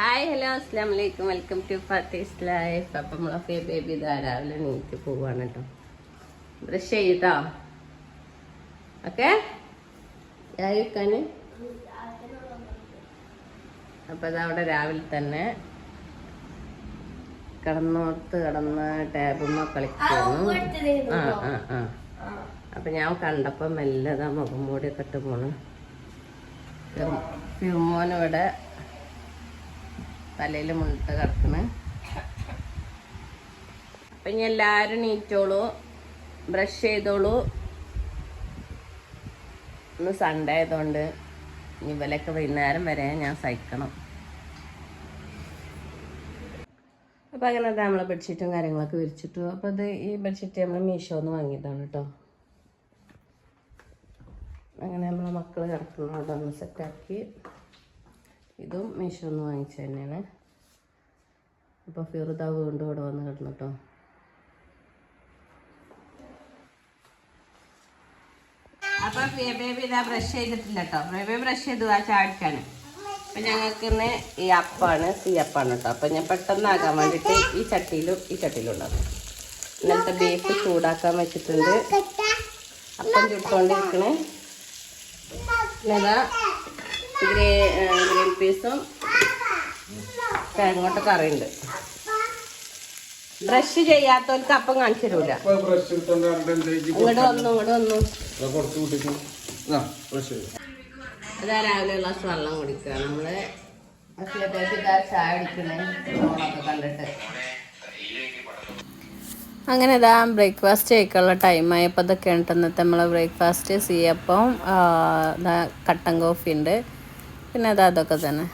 Hi hello അസ്സാം വലൈക്കും welcome to Fathi's life അപ്പം നമ്മളെ ഫേ ബേബി ഇതാ രാവിലെ നീറ്റ് പോവാണ് കേട്ടോ ബ്രഷ് ചെയ്താ ഓക്കെ അപ്പൊ അപ്പം രാവിലെ തന്നെ കിടന്നോർത്ത് കിടന്ന് ടാബുമ്മ കളിക്കുന്നു ആ ആ ആ അപ്പൊ ഞാൻ കണ്ടപ്പോ മെല്ലതാ മുഖം മൂടിയൊക്കെ ഇട്ട് പോണ്. തലയിൽ മുന്നിട്ട് കിടക്കണ് അപ്പൊ ഇനി എല്ലാരും നീറ്റോളൂ ബ്രഷ് ചെയ്തോളൂ. ഇന്ന് സൺഡേ ആയതുകൊണ്ട് ഇനി ഇവലൊക്കെ വൈകുന്നേരം വരെ ഞാൻ സഹിക്കണം. അപ്പം അങ്ങനെ നമ്മൾ ബെഡ്ഷീറ്റും കാര്യങ്ങളൊക്കെ വിരിച്ചിട്ടു. അപ്പോൾ ഇത് ഈ ബെഡ്ഷീറ്റ് നമ്മൾ മീഷോന്ന് വാങ്ങിയതാണ് കേട്ടോ അങ്ങനെ നമ്മളെ മക്കൾ കിടക്കുന്ന. അവിടെ ഒന്ന് സെറ്റാക്കി ഇതും മീഷോന്ന് വാങ്ങിച്ച തന്നെയാണ്. അപ്പോൾ ഫിറുദ വീണ്ടും ഇവിടെ വന്ന് കിടന്നിട്ടോ അപ്പോൾ അപ്പൊ ബേബി ഇതാ ബ്രഷ് ചെയ്തിട്ടില്ല കേട്ടോ ബേബി ബ്രഷ് ചെയ്തു ആ ചാടിക്കാണ്. അപ്പൊ ഞങ്ങൾക്ക് ഇന്ന് ഈ അപ്പാണ് സീ അപ്പാണ് കേട്ടോ അപ്പൊ ഞാൻ പെട്ടെന്നാകാൻ വേണ്ടിയിട്ട് ഈ ചട്ടിയിലും ഈ ചട്ടിയിലും ഉണ്ടാക്കും. ഇന്നത്തെ ബീഫ് ചൂടാക്കാൻ വെച്ചിട്ടുണ്ട്. അപ്പം ചുട്ടുകൊണ്ടിരിക്കണേ. ഗ്രേ ഗ്രീൻ പീസും കിഴങ്ങോട്ട് കറിയുണ്ട് ബ്രഷ് ചെയ്യാത്തവർക്ക് അപ്പം കാണിച്ചു തരൂല. ഇങ്ങോട്ട് വന്നു ഇങ്ങോട്ട് വന്നു. ഇതാ കുറച്ച് കൂട്ടിക്കും. ആ ബ്രഷ്. ചെയ്തു ഇതാ രാവിലെ ഗ്ലാസ് വെള്ളം കുടിക്കുക. നമ്മൾ ചായ കണ്ടിട്ട്. അങ്ങനെ ഇതാ ബ്രേക്ക്ഫാസ്റ്റ് കഴിക്കാനുള്ള ടൈമായപ്പോൾ അപ്പോൾ ഉണ്ടെന്നിട്ട് നമ്മളെ ബ്രേക്ക്ഫാസ്റ്റ് ചെയ്യപ്പം ദാ കട്ടൻ കോഫി ഉണ്ട്. പിന്നെ അതാ അതൊക്കെ തന്നെ.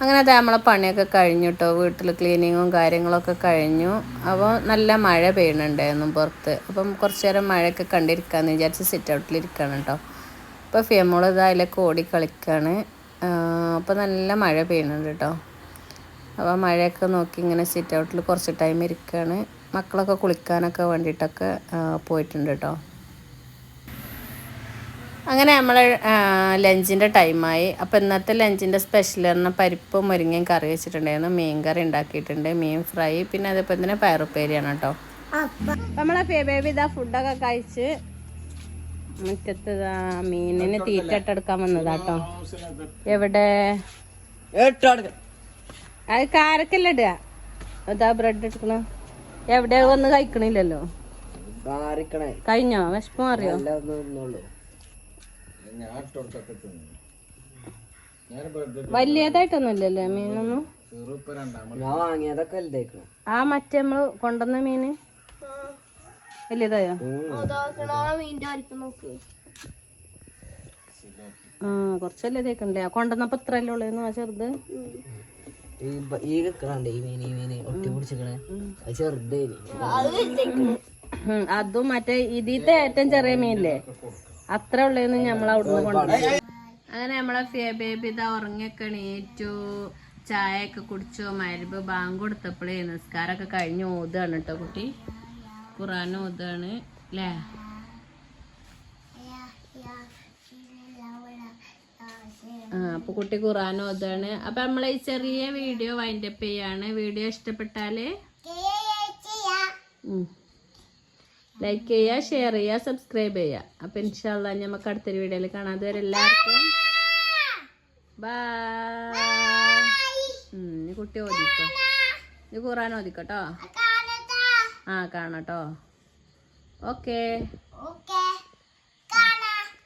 അങ്ങനെ അതാ നമ്മളെ പണിയൊക്കെ കഴിഞ്ഞു കേട്ടോ വീട്ടിൽ ക്ലീനിങ്ങും കാര്യങ്ങളൊക്കെ കഴിഞ്ഞു. അപ്പോൾ നല്ല മഴ പെയ്യണുണ്ടായിരുന്നു പുറത്ത്. അപ്പം കുറച്ച് നേരം മഴയൊക്കെ കണ്ടിരിക്കാമെന്ന് വിചാരിച്ച് സിറ്റ് ഔട്ടിൽ ഇരിക്കണം കേട്ടോ അപ്പോൾ ഫിയമോൾ ഇതാ അതിലൊക്കെ ഓടി കളിക്കുകയാണ് അപ്പോൾ നല്ല മഴ പെയ്യുന്നുണ്ട് കേട്ടോ അപ്പോൾ മഴയൊക്കെ നോക്കി ഇങ്ങനെ സിറ്റ് ഔട്ടിൽ കുറച്ച് ടൈം ഇരിക്കുകയാണ് മക്കളൊക്കെ കുളിക്കാനൊക്കെ വേണ്ടിയിട്ടൊക്കെ പോയിട്ടുണ്ട് കേട്ടോ അങ്ങനെ നമ്മൾ ലഞ്ചിന്റെ ടൈമായി. അപ്പോൾ ഇന്നത്തെ ലഞ്ചിന്റെ സ്പെഷ്യൽ പറഞ്ഞാൽ പരിപ്പും മുരിങ്ങയും കറി വെച്ചിട്ടുണ്ടായിരുന്നു. മീൻ കറി ഉണ്ടാക്കിയിട്ടുണ്ട്. മീൻ ഫ്രൈ പിന്നെ അതേപോലെ തന്നെ പയറുപ്പേരിയാണ് കേട്ടോ. നമ്മളെ ബേബി ഇതാ ഫുഡൊക്കെ കഴിച്ച് മുറ്റത്ത് മീനിന് തീറ്റ ഇട്ടെടുക്കാൻ വന്നതാട്ടോ എവിടെ? അത് കാരക്കല്ല ഇടാ അതാ ബ്രെഡ് എടുക്കണ. എവിടെ വന്ന് കഴിക്കണില്ലല്ലോ? കഴിഞ്ഞോ? വിശപ്പ് മാറിയോ? ഞാൻ ഇട്ടോടത്തൊക്കെ തിന്നു ഞാൻ ബ്രെഡ് വലിയതായിട്ടൊന്നും ഇല്ലല്ലേ മീനൊന്നും? രണ്ടാമത് ഞാൻ വാങ്ങിയതൊക്കെ വലുതായിക്കണം. ആ മറ്റേ നമ്മൾ കൊണ്ടുവന്ന മീന്? വലിയതായോ ആ കുറച്ച് തേക്കണ്ടേ കൊണ്ടുവന്നപ്പോ ഇത്ര അല്ലേ ഉള്ളു ആ ചെറുത്? ഈ ഈ കിക്കണുണ്ട് ഈ മീൻ ഈ മീന് ഒട്ടി പിടിച്ചിക്കണേ അത് ചെറുതേ ഉം, അതും മറ്റേ ഇതിത്തെ ഏറ്റവും ചെറിയ മീനില്ലേ? അത്ര ഉള്ളതെന്ന് നമ്മൾ അവിടുന്ന് കൊണ്ടുവന്നു. അങ്ങനെ നമ്മളെ ഫിയ ബേബി ഇതാ ഉറങ്ങിയൊക്കെ എണീറ്റു ചായ ഒക്കെ കുടിച്ചു മരുമ്പ് ബാങ്ക് കൊടുത്തപ്പോഴേ നിസ്കാരമൊക്കെ കഴിഞ്ഞ് ഓതുകയാണ് കേട്ടോ കുട്ടി. ഖുറാൻ ഓതാണ് അല്ലേ ആ അപ്പൊ കുട്ടി ഖുറാൻ ഓതാണ് അപ്പൊ നമ്മളെ ഈ ചെറിയ വീഡിയോ വൈൻഡപ്പ് ചെയ്യാണ്. വീഡിയോ ഇഷ്ടപ്പെട്ടാൽ ലൈക്ക് ചെയ്യുക ഷെയർ ചെയ്യുക സബ്സ്ക്രൈബ് ചെയ്യുക അപ്പൊ ഇൻഷാല്ല നമുക്ക് അടുത്തൊരു വീഡിയോയിൽ കാണാം. അതുവരെ എല്ലാവർക്കും ബൈ ഇനി കുട്ടി ഓദിക്കോ ഇത് ഖുറാൻ ഓദിക്കട്ടോ ആ കാണട്ടോ. ഓക്കെ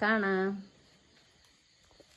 കാണാം.